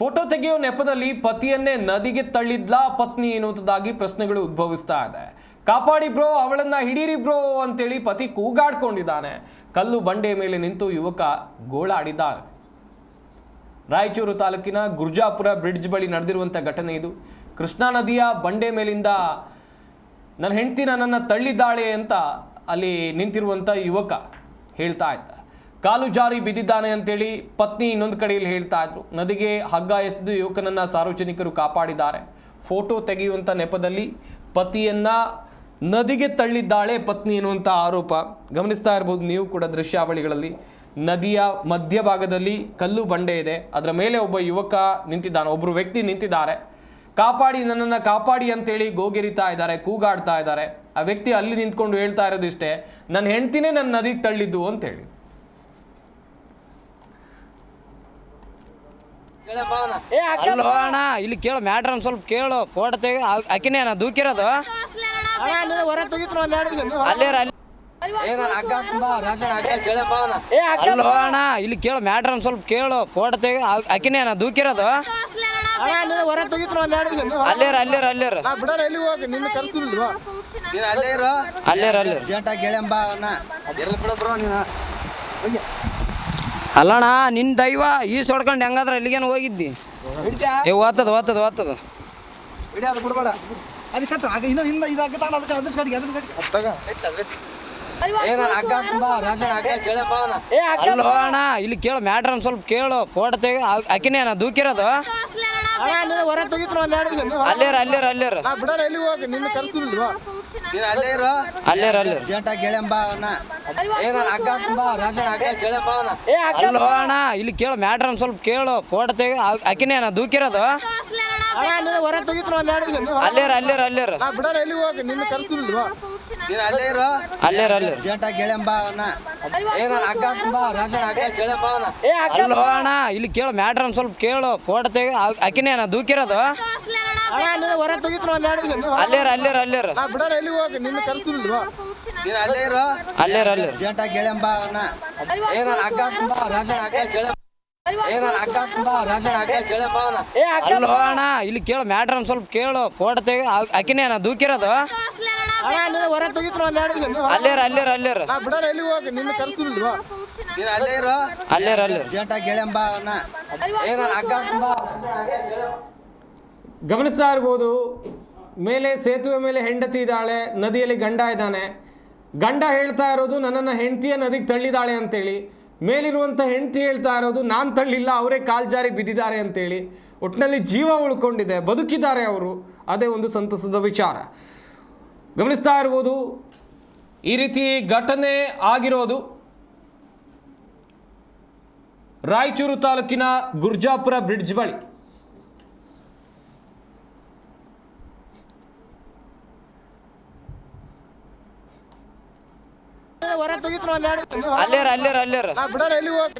Photo ತೆಗೆಯೋ ನೆಪದಲ್ಲಿ ಪತಿಯನ್ನೇ ನದಿಗೆ ತಳ್ಳಿದ್ಲಾ ಪತ್ನಿ ಎನ್ನುವಂಥದ್ದಾಗಿ ಪ್ರಶ್ನೆಗಳು ಉದ್ಭವಿಸ್ತಾ ಇದೆ. ಕಾಪಾಡಿ ಬ್ರೋ, ಅವಳನ್ನ ಹಿಡೀರಿ ಬ್ರೋ ಅಂತೇಳಿ ಪತಿ ಕೂಗಾಡ್ಕೊಂಡಿದ್ದಾನೆ. ಕಲ್ಲು ಬಂಡೆ ಮೇಲೆ ನಿಂತು ಯುವಕ ಗೋಳಾಡಿದ್ದಾನೆ. ರಾಯಚೂರು ತಾಲೂಕಿನ ಗುರ್ಜಾಪುರ ಬ್ರಿಡ್ಜ್ ಬಳಿ ನಡೆದಿರುವಂಥ ಘಟನೆ ಇದು. ಕೃಷ್ಣಾ ನದಿಯ ಬಂಡೆ ಮೇಲಿಂದ ನನ್ನ ಹೆಂಡತಿ ನನ್ನನ್ನು ತಳ್ಳಿದ್ದಾಳೆ ಅಂತ ಅಲ್ಲಿ ನಿಂತಿರುವಂಥ ಯುವಕ ಹೇಳ್ತಾ ಇದ್ದ. ಕಾಲು ಜಾರಿ ಬಿದ್ದಿದ್ದಾನೆ ಅಂತೇಳಿ ಪತ್ನಿ ಇನ್ನೊಂದು ಕಡೆಯಲ್ಲಿ ಹೇಳ್ತಾ ಇದ್ರು. ನದಿಗೆ ಹಗ್ಗ ಎಸೆದು ಯುವಕನನ್ನು ಸಾರ್ವಜನಿಕರು ಕಾಪಾಡಿದ್ದಾರೆ. ಫೋಟೋ ತೆಗೆಯುವಂಥ ನೆಪದಲ್ಲಿ ಪತಿಯನ್ನ ನದಿಗೆ ತಳ್ಳಿದ್ದಾಳೆ ಪತ್ನಿ ಎನ್ನುವಂಥ ಆರೋಪ. ಗಮನಿಸ್ತಾ ಇರ್ಬೋದು ನೀವು ಕೂಡ ದೃಶ್ಯಾವಳಿಗಳಲ್ಲಿ. ನದಿಯ ಮಧ್ಯಭಾಗದಲ್ಲಿ ಕಲ್ಲು ಬಂಡೆ ಇದೆ. ಅದರ ಮೇಲೆ ಒಬ್ಬ ಯುವಕ ನಿಂತಿದ್ದಾನೆ ಒಬ್ಬರು ವ್ಯಕ್ತಿ ನಿಂತಿದ್ದಾರೆ. ಕಾಪಾಡಿ ನನ್ನನ್ನು ಕಾಪಾಡಿ ಅಂತೇಳಿ ಗೋಗೆರಿತಾ ಇದ್ದಾರೆ, ಕೂಗಾಡ್ತಾ ಇದ್ದಾರೆ. ಆ ವ್ಯಕ್ತಿ ಅಲ್ಲಿ ನಿಂತ್ಕೊಂಡು ಹೇಳ್ತಾ ಇರೋದು ಇಷ್ಟೇ ನನ್ನ ಹೆಂಡ್ತಿನೇ ನನ್ನ ನದಿಗೆ ತಳ್ಳಿದ್ದು ಅಂತೇಳಿ. ಅಲ್ಲೋ ಅಣ್ಣ ಇಲ್ಲಿ ಕೇಳು ಮ್ಯಾಟ್ರ್ ಒಂದು ಸ್ವಲ್ಪ ಕೇಳು. ಫೋಟೋ ತೆಗೆ ಅಕ್ಕಿನೇ ಅಣ್ಣ ದೂಕಿರೋದು ಅಲ್ಲೇ ಅಲ್ಲಿ ಅಲ್ಲೋ. ಅಣ್ಣ ಇಲ್ಲಿ ಕೇಳು ಮ್ಯಾಟ್ರ್ ಒಂದು ಸ್ವಲ್ಪ ಕೇಳು. ಫೋಟೋ ತೆಗೆ ಅಕ್ಕಿನೇ ಅಣ್ಣ ದೂಕಿರೋದು ಅಲ್ಲೇ ಅಲ್ಲೇ ಅಲ್ಲೇ ಅಲ್ಲೇ ಹೋಗಿ ನಿನ್ನ ಕರ್ಸ್ತಿಲ್ವಾ ಅಲ್ಲೇ ಅಲ್ಲೇ ಅಲ್ಲಣ್ಣ ನಿನ್ನ ದೈವ ಈ ಸೊಡ್ಕೊಂಡು ಹೆಂಗಾದ್ರೆ ಅಲ್ಲಿಗೇನು ಹೋಗಿದ್ದಿ. ಏ ಓದ್ತದ ಓದ್ತದ ಓದ್ತದ ಅಲ್ಲೋ ಅಣ್ಣ ಇಲ್ಲಿ ಕೇಳು ಮ್ಯಾಟ್ರ ಒಂದು ಸ್ವಲ್ಪ ಕೇಳು. ಫೋಟೋ ತೆಗೆ ಆಕಿನೇ ದೂಕಿರೋದು. ಹೊರ ಅಲ್ಲೇರ ನಿಮಿಷ ಅಲ್ಲೇ ಅಲ್ಲೇ ಅಲ್ಲೇ ನಾ ಬಿಡೋರು ಎಲ್ಲಿ ಹೋಗಿ ನಿನ್ನ ಕರ್ಸ್ತಿಲ್ವಾ ನೀನು ಅಲ್ಲೇ ಇರೋ ಅಲ್ಲೇ ಅಲ್ಲೇ ಜೇಂಟ ಗೆಳೆಂಬ ಅವನ್ನ. ಏ ನಾನು ಹಗ್ಗ ಹಾಕ್ಕೊಂಬಾ ರಾಜಣ್ಣ ಹಗ್ಗ ಗೆಳೆಂಬ ಅವನ ಅಲ್ಲೋ ಅಣ್ಣ ಇಲ್ಲಿ ಕೇಳು ಮ್ಯಾಟ್ರ್ ಒಂದು ಸ್ವಲ್ಪ ಕೇಳು. ಫೋಟೋ ತೆಗೆ ಆಕಿನೇ ಏನ ದೂಕಿರೋದು. ಹೊರ ಅಲ್ಲೇರ ಅಲ್ಲೇರ ಅಲ್ಲೇರ ನಿಮಿಷ ಅಲ್ಲೇ ಅಲ್ಲೇರ ಅಲ್ಲೇ ನಾ ಬಿಡೋರು ಎಲ್ಲಿ ಹೋಗಿ ನಿನ್ನ ಕರ್ಸ್ತಿಲ್ವಾ ನೀನು ಅಲ್ಲೇ ಇರೋ ಅಲ್ಲೇ ಅಲ್ಲೇ ಜೇಂಟ ಗೆಳೆಂಬ ಏ ಅವನ ಅಣ್ಣ ಇಲ್ಲಿ ಕೇಳು ಮ್ಯಾಟ್ರ್ ಒಂದು ಸ್ವಲ್ಪ ಕೇಳು ಫೋಟೋ ತೆಗೆ ಅಕ್ಕಿನೇ ದೂಕಿರೋದು. ಅಲ್ಲೇರ ಅಲ್ಲೇರ ಅಲ್ಲೇರ ಅಲ್ಲೇರ. ಅಲ್ಲೇರ ಅಲ್ಲೇ ಅಲ್ಲೇ ಅಲ್ಲೇ ನಾ ಬಿಡೋರು ಎಲ್ಲಿ ಹೋಗಿ ನಿನ್ನ ಕರ್ಸ್ತಿಲ್ವಾ ನೀನು. ಅಲ್ಲೇ ಇರೋ ಅಲ್ಲೇ ಅಲ್ಲೇ ಜೇಂಟ ಗೆಳೆಂಬ ಅವನ್ನ. ಅಕ್ಕ ರಾಜಣ್ಣ ಏ ಅಲ್ಲೋ ಅಣ್ಣ ಇಲ್ಲಿ ಕೇಳು ಮ್ಯಾಟ್ರ್ ಒಂದು ಸ್ವಲ್ಪ ಕೇಳು ಫೋಟೋ ತೆಗೆ ಅಕ್ಕಿನೇ ದೂಕಿರೋದು. ಹೊರ ನಾ ಎಲ್ಲಿ ಹೋಗಿ ನಿನ್ನ ಕರ್ಸ್ತಿಲ್ವಾ ನೀನು ಅಲ್ಲೇ ಇರೋ. ಜೇಂಟ ಗೆಳೆಂಬ ಗಮನಿಸ್ತಾ ಇರ್ಬೋದು ಮೇಲೆ ಸೇತುವೆ ಮೇಲೆ ಹೆಂಡತಿ ಇದ್ದಾಳೆ ನದಿಯಲ್ಲಿ ಗಂಡ ಇದ್ದಾನೆ. ಗಂಡ ಹೇಳ್ತಾ ಇರೋದು ನನ್ನನ್ನು ಹೆಂಡತಿಯ ನದಿಗೆ ತಳ್ಳಿದಾಳೆ ಅಂತೇಳಿ. ಮೇಲಿರುವಂಥ ಹೆಂಡತಿ ಹೇಳ್ತಾ ಇರೋದು ನಾನು ತಳ್ಳಿಲ್ಲ ಅವರೇ ಕಾಲ್ ಜಾರಿ ಬಿದ್ದಿದ್ದಾರೆ ಅಂತೇಳಿ. ಒಟ್ಟಿನಲ್ಲಿ ಜೀವ ಉಳ್ಕೊಂಡಿದೆ ಬದುಕಿದ್ದಾರೆ ಅವರು. ಅದೇ ಒಂದು ಸಂತಸದ ವಿಚಾರ. ಗಮನಿಸ್ತಾ ಇರ್ಬೋದು ಈ ರೀತಿ ಘಟನೆ ಆಗಿರೋದು ರಾಯಚೂರು ತಾಲೂಕಿನ ಗುರ್ಜಾಪುರ ಬ್ರಿಡ್ಜ್ ಬಳಿ. ಹೊರ ತೆಗಿದ್ರು ಒಂದು